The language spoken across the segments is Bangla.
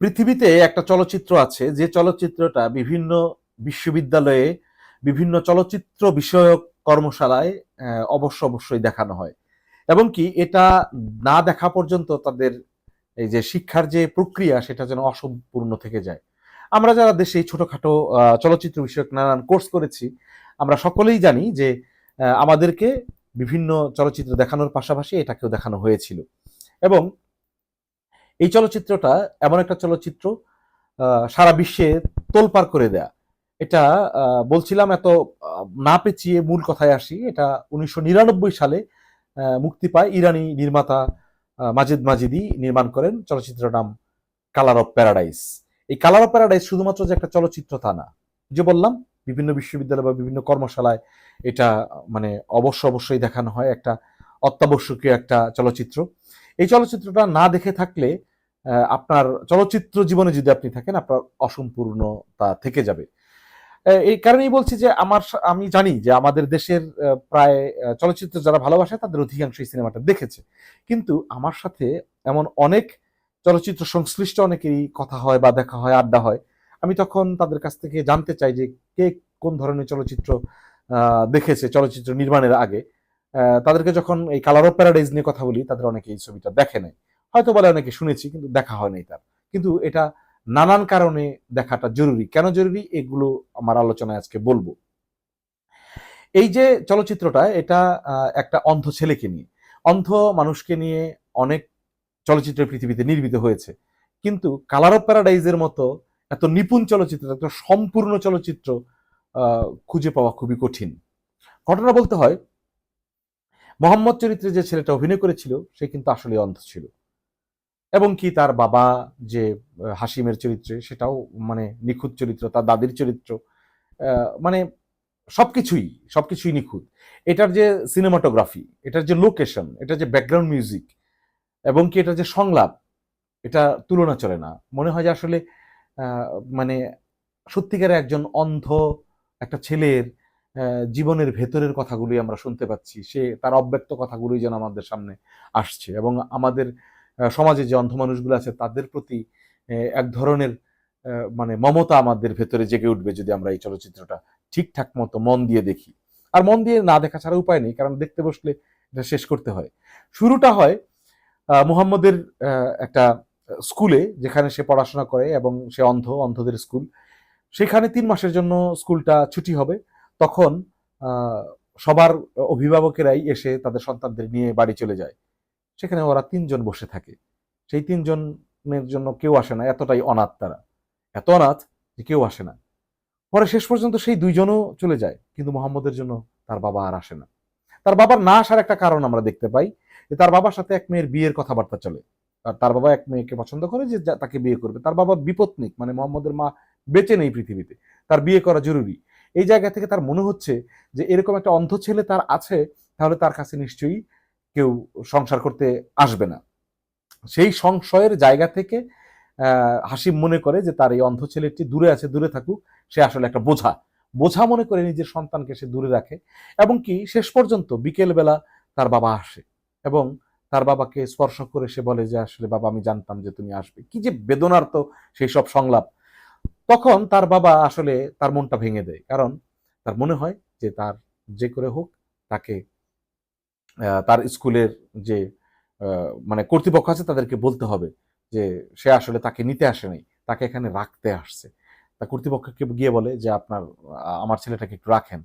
পৃথিবীতে একটা চলচ্চিত্র আছে, যে চলচ্চিত্রটা বিভিন্ন বিশ্ববিদ্যালয়ে বিভিন্ন চলচ্চিত্র বিষয়ক কর্মশালায় অবশ্য অবশ্যই দেখানো হয়। এবং কি এটা না দেখা পর্যন্ত তাদের এই যে শিক্ষার যে প্রক্রিয়া, সেটা যেন অসম্পূর্ণ থেকে যায়। আমরা যারা দেশে এই ছোটখাটো চলচ্চিত্র বিষয়ক নানান কোর্স করেছি, আমরা সকলেই জানি যে আমাদেরকে বিভিন্ন চলচ্চিত্র দেখানোর পাশাপাশি এটাকেও দেখানো হয়েছিল। এবং এই চলচ্চিত্রটা এমন একটা চলচ্চিত্র সারা বিশ্বে তোলপাড় করে দেয়া। এটা বলছিলাম এত না পেঁচিয়ে মূল কথায় আসি, এটা উনিশশো নিরানব্বই সালে মুক্তি পায় ইরানি নির্মাতা মাজিদ মাজিদি নির্মাণ করেন। চলচ্চিত্রের নাম কালার অফ প্যারাডাইস। এই কালার অফ প্যারাডাইস শুধুমাত্র যে একটা চলচ্চিত্র তা না। যে বললাম, বিভিন্ন বিশ্ববিদ্যালয় বা বিভিন্ন কর্মশালায় এটা মানে অবশ্য অবশ্যই দেখানো হয় একটা অত্যাবশ্যকীয় একটা চলচ্চিত্র। এই চলচ্চিত্রটা না দেখে থাকলে আপনার চলচ্চিত্র জীবনে যদি আপনি থাকেন, আপনার অসম্পূর্ণতা থেকে যাবে। এই কারণেই বলছি যে আমার আমি জানি যে আমাদের দেশের প্রায় চলচ্চিত্র যারা ভালোবাসে তাদের অধিকাংশ এই সিনেমাটা দেখেছে। কিন্তু আমার সাথে এমন অনেক চলচ্চিত্র সংশ্লিষ্ট অনেকেরই কথা হয় বা দেখা হয়, আড্ডা হয়। আমি তখন তাদের কাছ থেকে জানতে চাই যে কে কোন ধরনের চলচ্চিত্র দেখেছে চলচ্চিত্র নির্মাণের আগে। তাদেরকে যখন এই কালার অফ প্যারাডাইজ নিয়ে কথা বলি, তাদের অনেকে এই ছবিটা দেখে নাই। হয়তো বলে অনেকে শুনেছি, কিন্তু দেখা হয় নাই তার। কিন্তু এটা নানান কারণে দেখাটা জরুরি। কেন জরুরি? এগুলো আমার আলোচনায় আজকে বলব। এই যে চলচ্চিত্রটা, এটা একটা অন্ধ ছেলেকে নিয়ে। অন্ধ মানুষকে নিয়ে অনেক চলচ্চিত্র পৃথিবীতে নির্মিত হয়েছে। কিন্তু কালার অফ প্যারাডাইজের মতো এত নিপুণ চলচ্চিত্র, এত সম্পূর্ণ চলচ্চিত্র খুঁজে পাওয়া খুবই কঠিন। ঘটনা বলতে হয় মোহাম্মদ চরিত্রে যে ছেলেটা অভিনয় করেছিল, সে কিন্তু আসলে অন্ধ ছিল। এবং কি তার বাবা যে হাসিমের চরিত্রে, সেটাও মানে নিখুঁত চরিত্র, তার দাদির চরিত্র মানে সবকিছুই সবকিছুই নিখুঁত। এটার যে সিনেমাটোগ্রাফি এটার যে লোকেশন এটার যে ব্যাকগ্রাউন্ড মিউজিক এবং কি এটার যে সংলাপ, এটা তুলনা চলে না। মনে হয় যে আসলে মানে সত্যিকারে একজন অন্ধ একটা ছেলের জীবনের ভেতরের কথাগুলি আমরা শুনতে পাচ্ছি। সে তার অব্যক্ত কথাগুলোই যেন আমাদের সামনে আসছে এবং আমাদের সমাজে যে অন্ধ মানুষগুলো আছে, তাদের প্রতি এক ধরনের মানে মমতা আমাদের ভেতরে জেগে উঠবে যদি আমরা এই চলচ্চিত্রটা ঠিকঠাক মতো মন দিয়ে দেখি। আর মন দিয়ে না দেখা ছাড়া উপায় নেই, কারণ দেখতে বসলে এটা শেষ করতে হয়। শুরুটা হয় মুহাম্মদের একটা স্কুলে, যেখানে সে পড়াশোনা করে এবং সে অন্ধ, অন্ধদের স্কুল। সেখানে তিন মাসের জন্য স্কুলটা ছুটি হবে। তখন সবার অভিভাবকেরাই এসে তাদের সন্তানদের নিয়ে বাড়ি চলে যায়। সেখানে ওরা তিনজন বসে থাকে। সেই তিনজনের জন্য কেউ আসে না, এতটাই অনাথ তারা। এত অনাথ যে কেউ আসে না। পরে শেষ পর্যন্ত সেই দুইজনও চলে যায়, কিন্তু মোহাম্মদের জন্য তার বাবা আর আসে না। তার বাবার না আসার একটা কারণ আমরা দেখতে পাই, যে তার বাবার সাথে এক মেয়ের বিয়ের কথাবার্তা চলে। আর তার বাবা এক মেয়েকে পছন্দ করে যা- তাকে বিয়ে করবে। তার বাবা বিপত্নিক মানে মোহাম্মদের মা বেঁচে নেই পৃথিবীতে। তার বিয়ে করা জরুরি। এই জায়গা থেকে তার মনে হচ্ছে যে এরকম একটা অন্ধ ছেলে তার আছে, তাহলে তার কাছে নিশ্চয়ই কেউ সংসার করতে আসবে না। সেই সংশয়ের জায়গা থেকে হাসিম মনে করে যে তার এই অন্ধ ছেলেটি দূরে আছে, দূরে থাকুক, সে আসলে একটা বোঝা। বোঝা মনে করে নিজের সন্তানকে সে দূরে রাখে, এবং কি শেষ পর্যন্ত বিকেলবেলা তার বাবা আসে, এবং তার বাবাকে স্পর্শ করে সে বলে যে, আসলে বাবা, আমি জানতাম যে তুমি আসবে। কি যে বেদনার তো সেই সব সংলাপ। তখন তার বাবা আসলে তার মনটা ভেঙে দেয়। কারণ তার মনে হয় যে তার যে করে হোক তাকে তার স্কুলের যে মানে কর্তৃপক্ষ আছে তাদেরকে বলতে হবে যে সে আসলে তাকে নিতে আসে নাই তাকে এখানে রাখতে আসছে। তা কর্তৃপক্ষকে গিয়ে বলে যে আপনার, আমার ছেলেটাকে একটু রাখেন।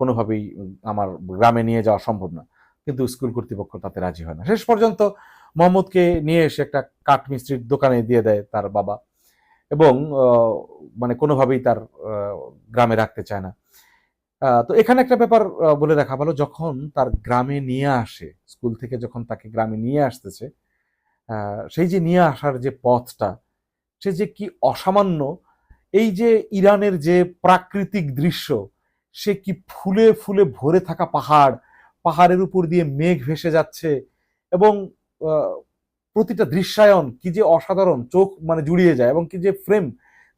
কোনোভাবেই আমার গ্রামে নিয়ে যাওয়া সম্ভব না। কিন্তু স্কুল কর্তৃপক্ষ তাতে রাজি হয় না। শেষ পর্যন্ত মোহাম্মদকে নিয়ে এসে একটা কাঠ মিস্ত্রির দোকানে দিয়ে দেয় তার বাবা। এবং মানে কোনোভাবেই তার গ্রামে রাখতে চায় না। তো এখানে একটা ব্যাপার বলে রাখা ভালো যখন তার গ্রামে নিয়ে আসে, স্কুল থেকে যখন তাকে গ্রামে নিয়ে আসতেছে সেই যে নিয়ে আসার যে পথটা, সে যে কি অসামান্য, এই যে ইরানের যে প্রাকৃতিক দৃশ্য, সে কি ফুলে ফুলে ভরে থাকা পাহাড়, পাহাড়ের উপর দিয়ে মেঘ ভেসে যাচ্ছে এবং প্রতিটা দৃশ্যায়ন কি যে অসাধারণ চোখ মানে জুড়িয়ে যায় এবং কি যে ফ্রেম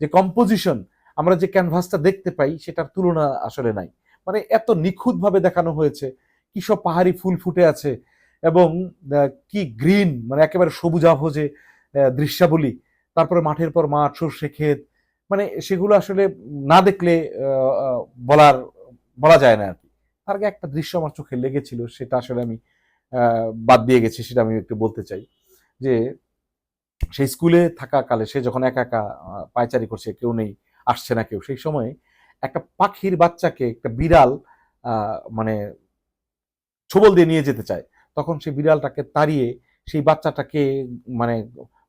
যে কম্পোজিশন আমরা যে ক্যানভাসটা দেখতে পাই সেটার তুলনা আসলে নাই। মানে এত নিখুঁতভাবে দেখানো হয়েছে কি সব পাহাড়ি ফুল ফুটে আছে এবং কি গ্রিন মানে একেবারে সবুজাভোজে আহ, দৃশ্যাবলী তারপরে মাঠের পর মাঠ সর্ষে ক্ষেত মানে সেগুলো আসলে না দেখলে বলার বলা যায় না আর কি তার একটা দৃশ্য আমার চোখে লেগেছিল সেটা আসলে আমি বাদ দিয়ে গেছি সেটা আমি একটু বলতে চাই। যে সেই স্কুলে থাকাকালে সে যখন একা একা পায়চারি করছে, কেউ নেই, আসছে না কেউ, সেই সময় একটা পাখির বাচ্চাকে একটা বিড়াল মানে ছোবল দিয়ে নিয়ে যেতে চায়। তখন সেই বিড়ালটাকে তাড়িয়ে সেই বাচ্চাটাকে মানে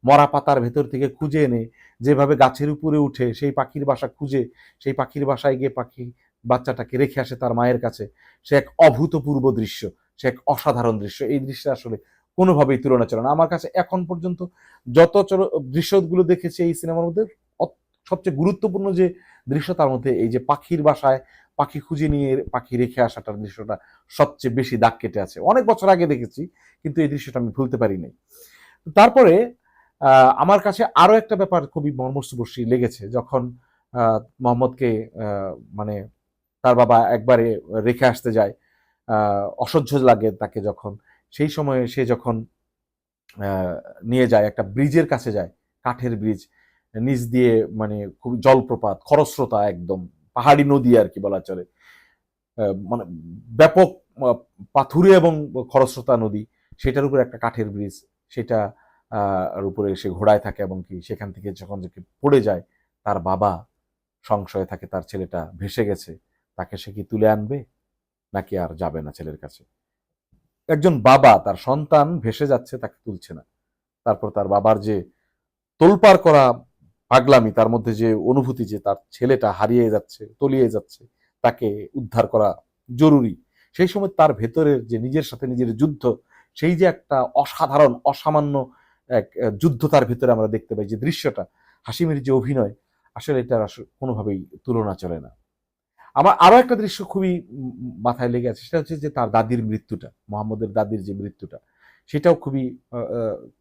মরা পাতার ভেতর থেকে খুঁজে এনে যেভাবে গাছের উপরে উঠে সেই পাখির বাসা খুঁজে, সেই পাখির বাসায় গিয়ে পাখি বাচ্চাটাকে রেখে আসে তার মায়ের কাছে। সে এক অভূতপূর্ব দৃশ্য, সে এক অসাধারণ দৃশ্য। এই দৃশ্য আসলে কোনোভাবেই তুলনা চলে না। আমার কাছে এখন পর্যন্ত যত দৃশ্যগুলো দেখেছি এই সিনেমার মধ্যে সবচেয়ে গুরুত্বপূর্ণ যে দৃশ্য তার মধ্যে এই যে পাখির বাসায় পাখি খুঁজে নিয়ে পাখি রেখে আসাটার দৃশ্যটা সবচেয়ে বেশি দাগ কেটে আছে। অনেক বছর আগে দেখেছি, কিন্তু এই দৃশ্যটা আমি ভুলতে পারি নাই। তারপরে আমার কাছে আরও একটা ব্যাপার খুবই মর্মস্পর্শী লেগেছে, যখন মোহাম্মদকে মানে তার বাবা একবারে রেখে আসতে যায় অসহ্য লাগে তাকে যখন। সেই সময়ে সে যখন নিয়ে যায়, একটা ব্রিজের কাছে যায়, কাঠের ব্রিজ, নিচ দিয়ে মানে খুব জলপ্রপাত, খরস্রোতা একদম, পাহাড়ি নদী আর কি বলা চলে। মানে ব্যাপক পাথুরে এবং খরস্রোতা নদী, সেটার উপরে একটা কাঠের ব্রিজ, সেটা উপরে সে ঘোড়ায় থাকে এবং কি সেখান থেকে যখন পড়ে যায়, তার বাবা সংশয়ে থাকে, তার ছেলেটা ভেসে গেছে, তাকে সে কি তুলে আনবে? নাকি আর যাবে না ছেলের কাছে? একজন বাবা, তার সন্তান ভেসে যাচ্ছে, তাকে তুলছে না। তারপর তার বাবার যে তোলপাড় করা পাগলামি, তার মধ্যে যে অনুভূতি যে তার ছেলেটা হারিয়ে যাচ্ছে, তলিয়ে যাচ্ছে, তাকে উদ্ধার করা জরুরি। সেই সময় তার ভেতরের যে নিজের সাথে নিজের যুদ্ধ, সেই যে একটা অসাধারণ, অসামান্য এক যুদ্ধ তার ভেতরে আমরা দেখতে পাই। যে দৃশ্যটা, হাসিমের যে অভিনয়, আসলে এটার কোনোভাবেই তুলনা চলে না। আমার আরও একটা দৃশ্য খুবই মাথায় লেগে আছে, সেটা হচ্ছে যে তার দাদির মৃত্যুটা, মোহাম্মদের দাদির যে মৃত্যুটা, সেটাও খুবই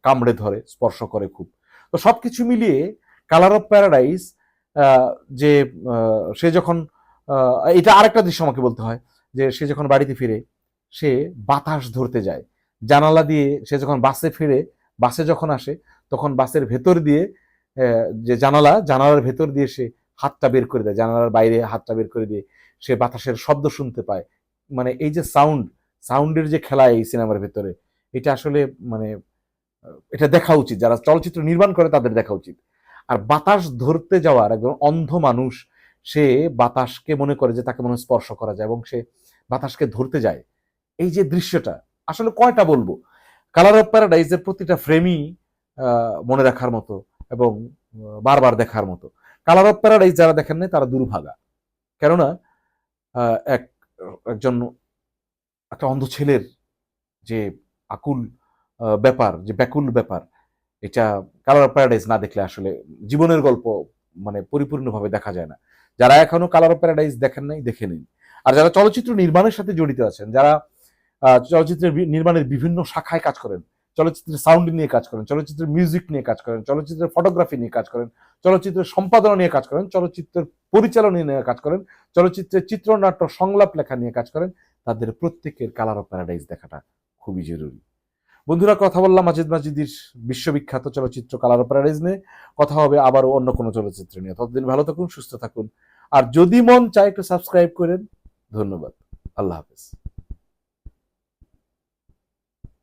কামড়ে ধরে, স্পর্শ করে খুব। তো সবকিছু মিলিয়ে কালার অফ প্যারাডাইস যে সে যখন এটা আরেকটা দৃশ্য আমাকে বলতে হয়, যে সে যখন বাড়িতে ফিরে, সে বাতাস ধরতে যায়। জানালা দিয়ে সে যখন বাসে ফিরে, বাসে যখন আসে, তখন বাসের ভেতর দিয়ে যে জানালা, জানালার ভেতর দিয়ে সে হাতটা বের করে দেয়, জানালার বাইরে হাতটা বের করে দিয়ে সে বাতাসের শব্দ শুনতে পায়। মানে এই যে সাউন্ড সাউন্ডের যে খেলা এই সিনেমার ভেতরে, এটা আসলে মানে এটা দেখা উচিত। যারা চলচ্চিত্র নির্মাণ করে তাদের দেখা উচিত। আর বাতাস ধরতে যাওয়ার একজন অন্ধ মানুষ, সে বাতাসকে মনে করে যে তাকে মনে স্পর্শ করা যায় এবং সে বাতাসকে ধরতে যায়। এই যে দৃশ্যটা, আসলে কয়টা বলব? কালার অফ প্যারাডাইজের প্রতিটা ফ্রেমই মনে রাখার মতো এবং বারবার দেখার মতো। কালার অফ প্যারাডাইজ যারা দেখেন নাই তারা দুর্ভাগা। কেননা এক, একজন একটা অন্ধ ছেলের যে আকুল ব্যাপার, যে ব্যাকুল ব্যাপার, এটা কালার অফ প্যারাডাইজ না দেখলে আসলে জীবনের গল্প মানে পরিপূর্ণভাবে দেখা যায় না। যারা এখনও কালার অফ প্যারাডাইজ দেখেন নাই, দেখে নিন। আর যারা চলচ্চিত্র নির্মাণের সাথে জড়িত আছেন, যারা চলচ্চিত্রের নির্মাণের বিভিন্ন শাখায় কাজ করেন চলচ্চিত্রের সাউন্ড নিয়ে কাজ করেন, চলচ্চিত্রের মিউজিক নিয়ে কাজ করেন, চলচ্চিত্রের ফটোগ্রাফি নিয়ে কাজ করেন, চলচ্চিত্রের সম্পাদনা নিয়ে কাজ করেন, চলচ্চিত্রের পরিচালনা নিয়ে কাজ করেন, চলচ্চিত্রের চিত্রনাট্য সংলাপ লেখা নিয়ে কাজ করেন, তাদের প্রত্যেকের কালার অফ প্যারাডাইজ দেখাটা খুবই জরুরি। বন্ধুরা, কথা বললাম মাজিদ মাজিদির বিশ্ববিখ্যাত চলচ্চিত্র কালার অফ প্যারাডাইজ নিয়ে। কথা হবে আবারও অন্য কোনো চলচ্চিত্র নিয়ে। ততদিন ভালো থাকুন, সুস্থ থাকুন। আর যদি মন চায় একটু সাবস্ক্রাইব করেন, ধন্যবাদ। আল্লাহ হাফেজ।